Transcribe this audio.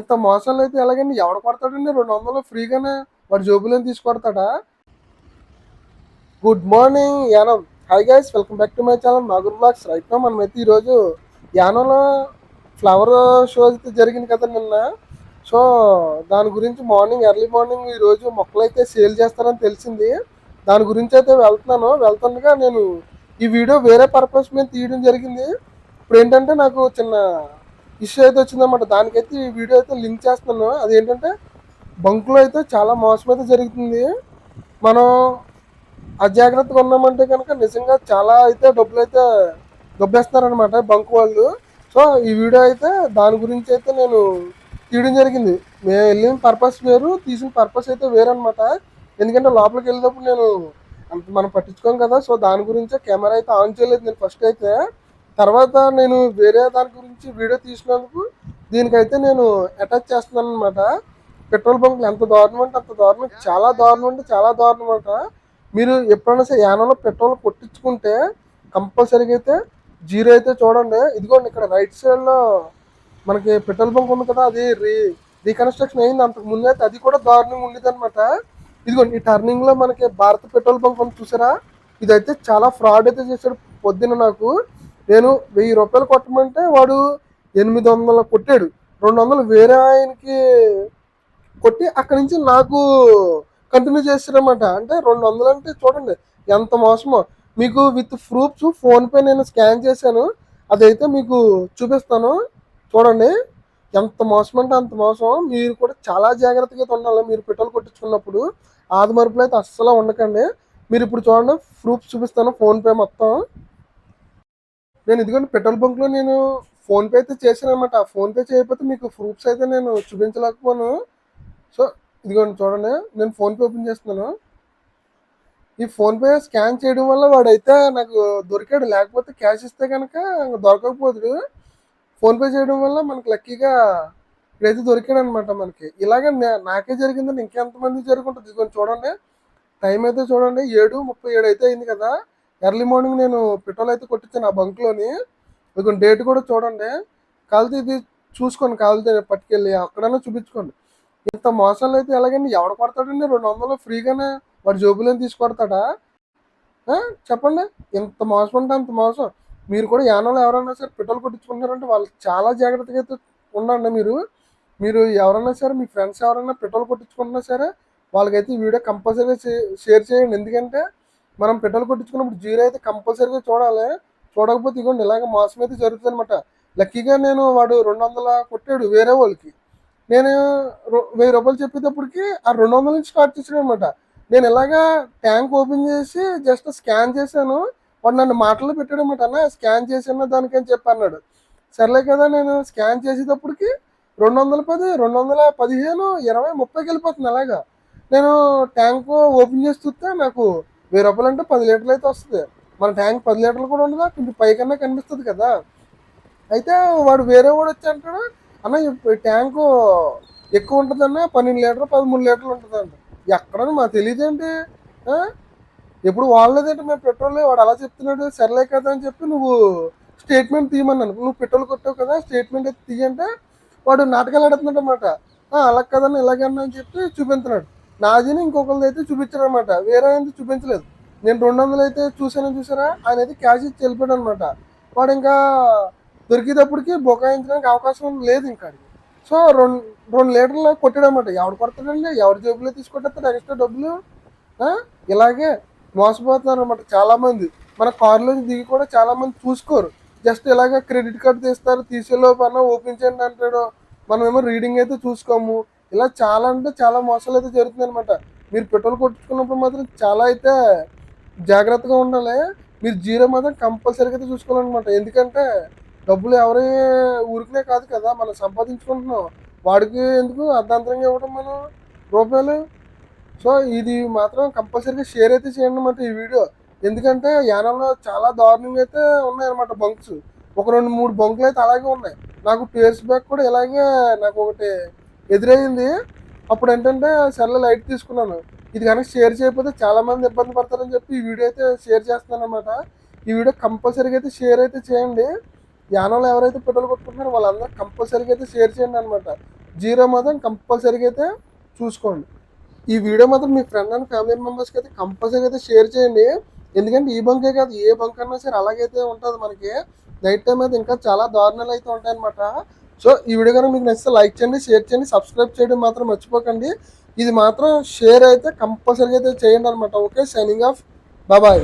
ఇంత మోసాలు అయితే ఎలాగండి? ఎవడు కొడతాడండి? రెండు వందలు ఫ్రీగానే వాడు జోబులో తీసి కొడతాడా? Good morning Yanam hi guys welcome back to my channel Nagur vlogs right no మనం అయితే ఈరోజు యానంలో ఫ్లవర్ షో అయితే జరిగింది కదా నిన్న. సో దాని గురించి మార్నింగ్ ఎర్లీ మార్నింగ్ ఈరోజు మొక్కలు అయితే సేల్ చేస్తారని తెలిసింది. దాని గురించి అయితే వెళ్తున్నాను. వెళ్తుండగా నేను ఈ వీడియో వేరే పర్పస్ మీద తీయడం జరిగింది. ఇప్పుడు ఏంటంటే నాకు చిన్న ఇష్యూ అయితే వచ్చిందన్నమాట. దానికైతే ఈ వీడియో అయితే లింక్ చేస్తున్నాను. అదేంటంటే బంకులో అయితే చాలా మోసం అయితే జరుగుతుంది మనం అజాగ్రత్తగా ఉన్నామంటే కనుక నిజంగా చాలా అయితే డబ్బులు అయితే దొబ్బేస్తున్నారనమాట బంక్ వాళ్ళు. సో ఈ వీడియో అయితే దాని గురించి అయితే నేను తీయడం జరిగింది. మేము వెళ్ళిన పర్పస్ వేరు తీసిన పర్పస్ అయితే వేరు అనమాట ఎందుకంటే లోపలికి వెళ్ళేటప్పుడు నేను అంత మనం పట్టించుకోం కదా. సో దాని గురించే కెమెరా అయితే ఆన్ చేయలేదు నేను ఫస్ట్ అయితే. తర్వాత నేను వేరే దాని గురించి వీడియో తీసినందుకు దీనికైతే నేను అటాచ్ చేస్తున్నాను అనమాట పెట్రోల్ బంకులు ఎంత దారుణం అంటే అంత దారుణం. చాలా దారుణం అంటే చాలా దారుణం అనమాట మీరు ఎప్పుడైనా సరే యానంలో పెట్రోల్ కొట్టించుకుంటే కంపల్సరీగా అయితే జీరో అయితే చూడండి. ఇదిగోండి ఇక్కడ రైట్ సైడ్లో మనకి పెట్రోల్ బంక్ ఉంది కదా అది రీ రీకన్స్ట్రక్షన్ అయింది. అంతకు ముందు అయితే అది కూడా దారుణంగా ఉండేది అనమాట ఇదిగోండి ఈ టర్నింగ్లో మనకి భారత పెట్రోల్ బంక్ ఉంది చూసారా? ఇదైతే చాలా ఫ్రాడ్ అయితే చేశాడు పొద్దున్న నాకు. నేను వెయ్యి రూపాయలు కొట్టమంటే వాడు ఎనిమిది వందలు కొట్టాడు. రెండు వందలు వేరే ఆయనకి కొట్టి అక్కడి నుంచి నాకు కంటిన్యూ చేస్తారన్నమాట. అంటే రెండు వందలు అంటే చూడండి ఎంత మోసమో. మీకు విత్ ప్రూఫ్స్ ఫోన్పే నేను స్కాన్ చేశాను. అదైతే మీకు చూపిస్తాను. చూడండి ఎంత మోసం అంటే అంత మోసం. మీరు కూడా చాలా జాగ్రత్తగా అయితే ఉండాలి. మీరు పెట్రోల్ కొట్టించుకున్నప్పుడు ఆదిమరుపులు అయితే అస్సలు ఉండకండి. మీరు ఇప్పుడు చూడండి ప్రూఫ్స్ చూపిస్తాను ఫోన్పే మొత్తం. నేను ఇదిగోండి పెట్రోల్ బంక్లో నేను ఫోన్పే అయితే చేశాను అనమాట ఫోన్పే చేయకపోతే మీకు ప్రూఫ్స్ అయితే నేను చూపించలేకపోను. సో ఇదిగోండి చూడండి నేను ఫోన్పే ఓపెన్ చేస్తున్నాను. ఈ ఫోన్పే స్కాన్ చేయడం వల్ల వాడైతే నాకు దొరికాడు. లేకపోతే క్యాష్ ఇస్తే కనుక దొరకకపోదు ఫోన్పే చేయడం వల్ల మనకి లక్కీగా ఇప్పుడైతే దొరికాడు అనమాట మనకి. ఇలాగే నాకే జరిగిందని ఇంకెంతమంది జరుగుంటుంది? ఇదిగోండి చూడండి. టైం అయితే చూడండి ఏడు ముప్పై ఏడు అయితే అయింది కదా. ఎర్లీ మార్నింగ్ నేను పెట్రోల్ అయితే కొట్టించాను ఆ బంక్లోని కొంచెం డేట్ కూడా చూడండి. కలిసి ఇది చూసుకోండి కాలితే పట్టుకెళ్ళి అక్కడైనా చూపించుకోండి. ఇంత మోసాలు అయితే ఎలాగండి? ఎవడు కొడతాడండి? రెండు వందలు ఫ్రీగానే వాడి జోబులో తీసుకొడతాడా? చెప్పండి. ఇంత మోసం అంటే అంత మోసం. మీరు కూడా యానంలో ఎవరైనా సరే పెట్రోల్ కొట్టించుకుంటున్నారంటే వాళ్ళు చాలా జాగ్రత్తగా అయితే ఉండండి మీరు. మీరు ఎవరైనా సరే మీ ఫ్రెండ్స్ ఎవరైనా పెట్రోల్ కొట్టించుకుంటున్నా సరే వాళ్ళకైతే ఈ వీడియో కంపల్సరీగా షేర్ చేయండి. ఎందుకంటే మనం పెట్రోల్ కొట్టించుకున్నప్పుడు జీరో అయితే కంపల్సరీగా చూడాలి. చూడకపోతే ఇగోండి ఇలాగ మోసం అయితే జరుగుతుంది అనమాట లక్కీగా నేను వాడు రెండు వందల కొట్టాడు వేరే వాళ్ళకి. నేను వెయ్యి రూపాయలు చెప్పేటప్పటికి ఆ రెండు వందల నుంచి స్టార్ట్ చేసాడు అనమాట నేను ఇలాగా ట్యాంక్ ఓపెన్ చేసి జస్ట్ స్కాన్ చేశాను. వాడు నన్ను మాటలు పెట్టాడు అనమాట అన్న స్కాన్ చేసిన దానికని చెప్పి అన్నాడు. సర్లే కదా నేను స్కాన్ చేసేటప్పటికి రెండు వందల పది రెండు వందల పదిహేను ఇరవై ముప్పైకి వెళ్ళిపోతుంది అలాగా. నేను ట్యాంక్ ఓపెన్ చేసి చూస్తే నాకు వెయ్యి రూపాయలు అంటే పది లీటర్లు అయితే వస్తుంది. మన ట్యాంక్ పది లీటర్లు కూడా ఉండదా? కొంచెం పైకన్నా కనిపిస్తుంది కదా. అయితే వాడు వేరే వాడు వచ్చి అంటాడు అన్న ట్యాంకు ఎక్కువ ఉంటుందన్న పన్నెండు లీటర్లు పదమూడు లీటర్లు ఉంటుందంట. ఎక్కడని మాకు తెలియదేంటి? ఎప్పుడు వాడలేదంటే? మేము పెట్రోల్ వాడు అలా చెప్తున్నాడు సర్లే కదా అని చెప్పి నువ్వు స్టేట్మెంట్ తీయమన్నాను నువ్వు పెట్రోల్ కొట్టావు కదా స్టేట్మెంట్ అయితే తీయంటే వాడు నాటకాలు ఆడుతున్నాడు అనమాట అలా కదన్నా ఇలాగన్నా అని చెప్పి చూపించినాడు నాదిని ఇంకొకరిది అయితే చూపించారు అనమాట వేరే అయితే చూపించలేదు. నేను రెండు వందలు అయితే చూసాను చూసారా ఆయన అయితే క్యాష్ ఇచ్చి వెళ్ళిపోయాడు అనమాట వాడు ఇంకా దొరికేటప్పటికి బొకాయించడానికి అవకాశం లేదు ఇంకా సో రెండు రెండు లీటర్లు కొట్టాడనమాట ఎవడు కొడతాడండి? ఎవరి జేబులో తీసుకొట్టేస్తాడు? ఎక్స్ట్రా డబ్బులు? ఇలాగే మోసపోతున్నారు అనమాట చాలామంది. మన కారులో దిగి కూడా చాలామంది చూసుకోరు. జస్ట్ ఇలాగ క్రెడిట్ కార్డు తీస్తారు. తీసేలోపు అన్న ఓపెన్ చేయండి అంటాడు. మనమేమో రీడింగ్ అయితే చూసుకోము. ఇలా చాలా అంటే చాలా మోసాలు అయితే జరుగుతుంది అనమాట మీరు పెట్రోల్ కొట్టుకున్నప్పుడు మాత్రం చాలా అయితే జాగ్రత్తగా ఉండాలి. మీరు జీరో మాత్రం కంపల్సరీగా అయితే చూసుకోవాలన్నమాట. ఎందుకంటే డబ్బులు ఎవరి ఊరికనే కాదు కదా మనం సంపాదించుకుంటున్నాం. వాడికి ఎందుకు? అర్ధాంతరంగా ఇవ్వడం మనం రూపాయలు. సో ఇది మాత్రం కంపల్సరీగా షేర్ అయితే చేయండి అన్నమాట ఈ వీడియో. ఎందుకంటే యానంలో చాలా దారుణంగా అయితే ఉన్నాయన్నమాట బంక్స్. ఒక రెండు మూడు బంకులు అయితే అలాగే ఉన్నాయి. నాకు టేర్స్ బ్యాక్ కూడా ఇలాగే నాకు ఒకటి ఎదురైంది. అప్పుడు ఏంటంటే సర్లే లైట్ తీసుకున్నాను. ఇది కనుక షేర్ చేయకపోతే చాలామంది ఇబ్బంది పడతారని చెప్పి ఈ వీడియో అయితే షేర్ చేస్తున్నాను అనమాట ఈ వీడియో కంపల్సరీగా అయితే షేర్ అయితే చేయండి. యానంలో ఎవరైతే పెట్రోల్ కొట్టుకుంటున్నారో వాళ్ళందరూ కంపల్సరీగా అయితే షేర్ చేయండి అనమాట జీరో మాత్రం కంపల్సరీగా అయితే చూసుకోండి. ఈ వీడియో మాత్రం మీ ఫ్రెండ్ అండ్ ఫ్యామిలీ మెంబర్స్కి అయితే కంపల్సరీగా అయితే షేర్ చేయండి. ఎందుకంటే ఈ బంకే కాదు ఏ బంక్ అన్నా సరే అలాగైతే ఉంటుంది మనకి. నైట్ టైం అయితే ఇంకా చాలా దారుణాలు అయితే ఉంటాయన్నమాట. సో ఈ వీడియో కనుక మీకు నచ్చితే లైక్ చేయండి షేర్ చేయండి సబ్స్క్రైబ్ చేయడం మాత్రం మర్చిపోకండి. ఇది మాత్రం షేర్ అయితే కంపల్సరీగా అయితే చేయండి అనమాట ఓకే సైనింగ్ ఆఫ్ బాబాయ్